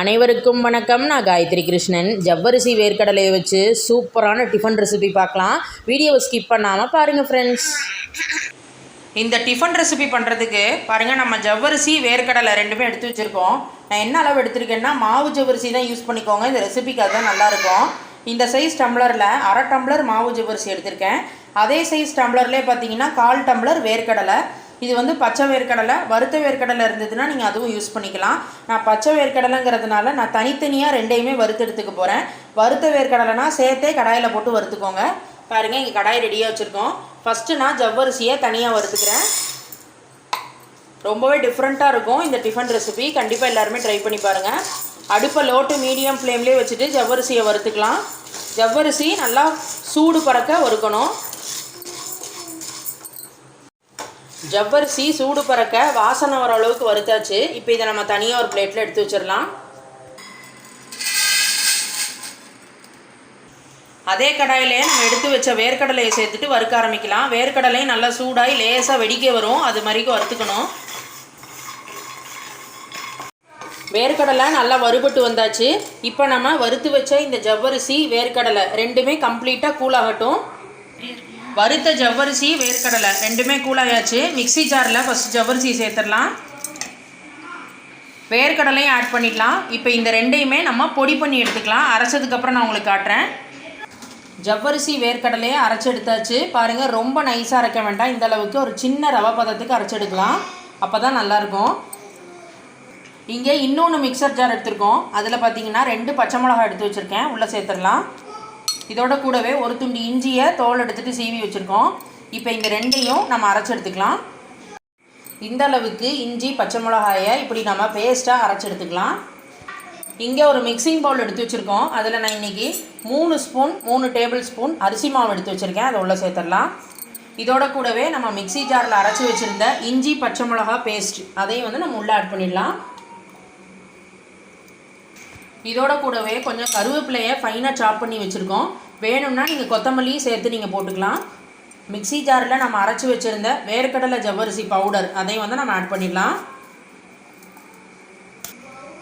அனைவருக்கும் வணக்கம். நான் காயத்ரி கிருஷ்ணன். ஜவ்வரிசி வேர்க்கடலையை வச்சு சூப்பரான டிஃபன் ரெசிபி பார்க்கலாம். வீடியோவை ஸ்கிப் பண்ணாமல் பாருங்கள் ஃப்ரெண்ட்ஸ் இந்த டிஃபன் ரெசிபி பண்ணுறதுக்கு பாருங்கள் நம்ம ஜவ்வரிசி வேர்க்கடலை ரெண்டுமே எடுத்து வச்சுருக்கோம். நான் என்ன அளவு எடுத்திருக்கேன்னா மாவு ஜவ்வரிசி தான் யூஸ் பண்ணிக்கோங்க. இந்த ரெசிபிக்கு அதுதான் நல்லாயிருக்கும் இந்த சைஸ் டம்ளரில் அரை டம்ளர் மாவு ஜவ்வரிசி எடுத்திருக்கேன். அதே சைஸ் டம்ளர்லேயே பார்த்தீங்கன்னா கால் டம்ளர் வேர்க்கடலை. இது வந்து பச்சை வேர்க்கடலை வறுத்த வேர்க்கடலை இருந்ததுன்னா நீங்கள் அதுவும் யூஸ் பண்ணிக்கலாம். நான் பச்சை வேர்க்கடலைங்கிறதுனால நான் தனித்தனியாக ரெண்டையுமே வறுத்து எடுத்துக்க போகிறேன் வறுத்த வேர்க்கடலைனா சேர்த்தே கடாயில் போட்டு வறுத்துக்கோங்க. பாருங்கள் இங்கே கடாய் ரெடியாக வச்சுருக்கோம். ஃபஸ்ட்டு நான் ஜவ்வரிசியை தனியாக வறுத்துக்கிறேன். ரொம்பவே டிஃப்ரெண்ட்டாக இருக்கும் இந்த டிஃபன் ரெசிபி கண்டிப்பாக எல்லாருமே ட்ரை பண்ணி பாருங்கள் அடுப்பை லோட்டு மீடியம் ஃப்ளேம்லேயே வச்சுட்டு ஜவ்வரிசியை வறுத்துக்கலாம். ஜவ்வரிசி நல்லா சூடு பறக்க வறுக்கணும். ஜவ்வரிசி சூடு பறக்க வாசனை வர அளவுக்கு வறுத்தாச்சு. இப்போ இதை நம்ம தனியாக ஒரு பிளேட்டில் எடுத்து வச்சிடலாம். அதே கடாயிலே நம்ம எடுத்து வச்ச வேர்க்கடலையை சேர்த்துட்டு வறுக்க ஆரம்பிக்கலாம். வேர்க்கடலையும் நல்லா சூடாகி லேசாக வெடிக்க வரும். அது மாதிரிக்கு வறுத்துக்கணும். வேர்க்கடலை நல்லா வறுபட்டு வந்தாச்சு. இப்போ நம்ம வறுத்து வச்ச இந்த ஜவ்வரிசி வேர்க்கடலை ரெண்டுமே கம்ப்ளீட்டாக கூலாகட்டும் வறுத்த ஜவ்வரிசி வேர்க்கடலை. ரெண்டுமே கூலாயாச்சு மிக்ஸி ஜாரில் ஃபஸ்ட் ஜவ்வரிசி சேர்த்துடலாம். வேர்க்கடலையும் ஆட் பண்ணிடலாம். இப்போ இந்த ரெண்டையுமே நம்ம பொடி பண்ணி எடுத்துக்கலாம். அரைச்சதுக்கப்புறம் நான் உங்களுக்கு காட்டுறேன். ஜவ்வரிசி வேர்க்கடலையை அரைச்சி எடுத்தாச்சு. பாருங்கள் ரொம்ப நைஸாக அரைக்க வேண்டாம். இந்த அளவுக்கு ஒரு சின்ன ரவை பதத்துக்கு அரைச்சி எடுக்கலாம். அப்போ தான் நல்லாயிருக்கும் இங்கே இன்னொன்று மிக்சர் ஜார் எடுத்திருக்கோம். அதில் பார்த்தீங்கன்னா ரெண்டு பச்சை மிளகா எடுத்து வச்சுருக்கேன். உள்ளே சேர்த்துடலாம். இதோட கூடவே ஒரு துண்டு இஞ்சியை தோல் எடுத்துகிட்டு சீவி வச்சுருக்கோம். இப்போ இந்த ரெண்டையும் நம்ம அரைச்சி எடுத்துக்கலாம். இந்த அளவுக்கு இஞ்சி பச்சை மிளகாயை இப்படி நம்ம பேஸ்ட்டாக அரைச்சி எடுத்துக்கலாம். இங்கே ஒரு மிக்சிங் பவுல் எடுத்து வச்சுருக்கோம். அதில் நான் இன்றைக்கி மூணு ஸ்பூன் மூணு டேபிள் ஸ்பூன் அரிசி மாவு எடுத்து வச்சுருக்கேன். அதை உள்ளே சேர்த்துடலாம். இதோட கூடவே நம்ம மிக்சி ஜாரில் அரைச்சி வச்சுருந்த இஞ்சி பச்சை மிளகா பேஸ்ட் அதையும் வந்து நம்ம உள்ளே ஆட் பண்ணிடலாம். இதோட கூடவே கொஞ்சம் கருவேப்பிலையை ஃபைனாக சாப் பண்ணி வச்சுருக்கோம். வேணும்னா நீங்கள் கொத்தமல்லியும் சேர்த்து நீங்கள் போட்டுக்கலாம். மிக்சி ஜாரில் நம்ம அரைச்சி வச்சுருந்த வேர்க்கடலை ஜவ்வரிசி பவுடர் அதையும் வந்து நம்ம ஆட் பண்ணிடலாம்.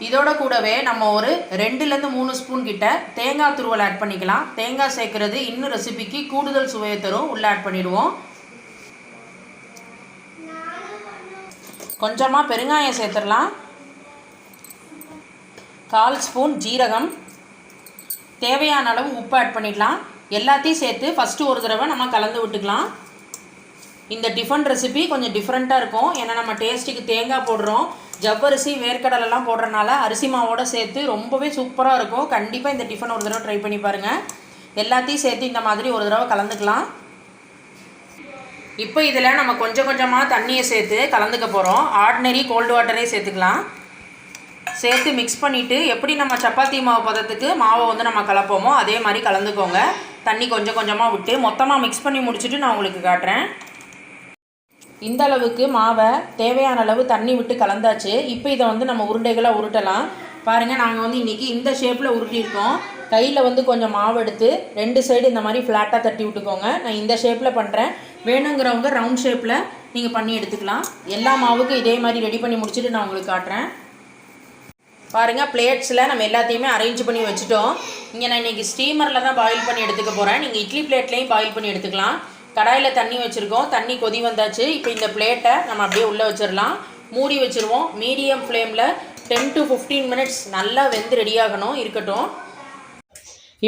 இதோட கூடவே நம்ம ஒரு ரெண்டுலேருந்து மூணு ஸ்பூன் கிட்ட தேங்காய் துருவல் ஆட் பண்ணிக்கலாம். தேங்காய் சேர்க்குறது இன்னும் ரெசிபிக்கு கூடுதல் சுவையை தரும். உள்ளே ஆட் பண்ணிடுவோம். கொஞ்சமாக பெருங்காயம் சேர்த்துடலாம். கால் ஸ்பூன் ஜீரகம். தேவையான அளவு உப்பு ஆட் பண்ணிடலாம். எல்லாத்தையும் சேர்த்து ஃபஸ்ட்டு ஒரு தடவை நம்ம கலந்து விட்டுக்கலாம். இந்த டிஃபன் ரெசிபி கொஞ்சம் டிஃப்ரெண்ட்டாக இருக்கும். ஏன்னா நம்ம டேஸ்ட்டுக்கு தேங்காய் போடுறோம். ஜவ்வரிசி வேர்க்கடலெல்லாம் போடுறனால அரிசி மாவோட சேர்த்து ரொம்பவே சூப்பராக இருக்கும். கண்டிப்பாக இந்த டிஃபன் ஒரு தடவை ட்ரை பண்ணி பாருங்கள் எல்லாத்தையும் சேர்த்து இந்த மாதிரி ஒரு தடவை கலந்துக்கலாம். இப்போ இதில் நம்ம கொஞ்சம் கொஞ்சமாக தண்ணியை சேர்த்து கலந்துக்க போகிறோம் ஆர்டினரி கோல்டு வாட்டரே சேர்த்துக்கலாம். சேர்த்து மிக்ஸ் பண்ணிவிட்டு எப்படி நம்ம சப்பாத்தி மாவு பதத்துக்கு மாவை வந்து நம்ம கலப்போமோ அதே மாதிரி கலந்துக்கோங்க. தண்ணி கொஞ்சம் கொஞ்சமாக விட்டு மொத்தமாக மிக்ஸ் பண்ணி முடிச்சுட்டு நான் உங்களுக்கு காட்டுறேன். இந்த அளவுக்கு மாவை தேவையான அளவு தண்ணி விட்டு கலந்தாச்சு. இப்போ இதை வந்து நம்ம உருண்டைகளாக உருட்டலாம். பாருங்கள் நாங்கள் வந்து இன்றைக்கி இந்த ஷேப்பில் உருட்டியிருக்கோம். கையில் வந்து கொஞ்சம் மாவு எடுத்து ரெண்டு சைடு இந்த மாதிரி ஃப்ளாட்டாக தட்டி விட்டுக்கோங்க. நான் இந்த ஷேப்பில் பண்ணுறேன் வேணுங்கிறவங்க ரவுண்ட் ஷேப்பில் நீங்கள் பண்ணி எடுத்துக்கலாம். எல்லா மாவுக்கும் இதே மாதிரி ரெடி பண்ணி முடிச்சுட்டு நான் உங்களுக்கு காட்டுறேன். பாருங்கள் பிளேட்ஸில் நம்ம எல்லாத்தையுமே அரேஞ்ச் பண்ணி வச்சுட்டோம். இங்கே நான் இன்றைக்கி ஸ்டீமரில் தான் பாயில் பண்ணி எடுத்துக்க போகிறேன் நீங்கள் இட்லி பிளேட்லேயும் பாயில் பண்ணி எடுத்துக்கலாம். கடாயில் தண்ணி வச்சுருக்கோம். தண்ணி கொதி வந்தாச்சு. இப்போ இந்த பிளேட்டை நம்ம அப்படியே உள்ளே வச்சிடலாம். மூடி வச்சுருவோம். மீடியம் ஃப்ளேமில் டென் டு ஃபிஃப்டீன் மினிட்ஸ் நல்லா வெந்து ரெடியாகணும் இருக்கட்டும்.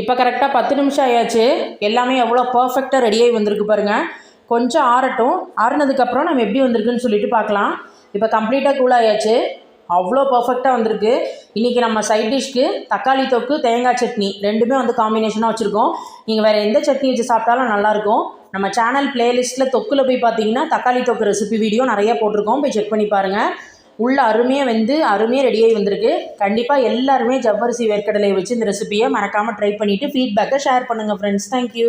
இப்போ கரெக்டாக பத்து நிமிஷம் ஆயாச்சு. எல்லாமே எவ்வளோ பர்ஃபெக்டாக ரெடியாகி வந்திருக்கு பாருங்கள் கொஞ்சம் ஆறட்டும். ஆறுனதுக்கப்புறம் நம்ம எப்படி வந்திருக்குன்னு சொல்லிட்டு பார்க்கலாம். இப்போ கம்ப்ளீட்டாக கூல் ஆயாச்சு. அவ்வளோ பர்ஃபெக்டாக வந்திருக்கு. இன்றைக்கி நம்ம சைட் டிஷ்க்கு தக்காளி தொக்கு தேங்காய் சட்னி ரெண்டுமே வந்து காம்பினேஷனாக வச்சுருக்கோம். நீங்கள் வேறு எந்த சட்னி வச்சு சாப்பிட்டாலும் நல்லாயிருக்கும் நம்ம சேனல் பிளேலிஸ்ட்டில் தொக்கில் போய் பார்த்தீங்கன்னா தக்காளி தொக்கு ரெசிபி வீடியோ நிறைய போட்டிருக்கோம். போய் செக் பண்ணி பாருங்கள் உள்ள அருமையாக வந்து அருமையாக ரெடியாகி வந்திருக்கு. கண்டிப்பாக எல்லாருமே ஜவ்வரிசி வேர்க்கடலையை வச்சு இந்த ரெசிபியை மறக்காமல் ட்ரை பண்ணிவிட்டு ஃபீட்பேக்கை ஷேர் பண்ணுங்கள் ஃப்ரெண்ட்ஸ் தேங்க்யூ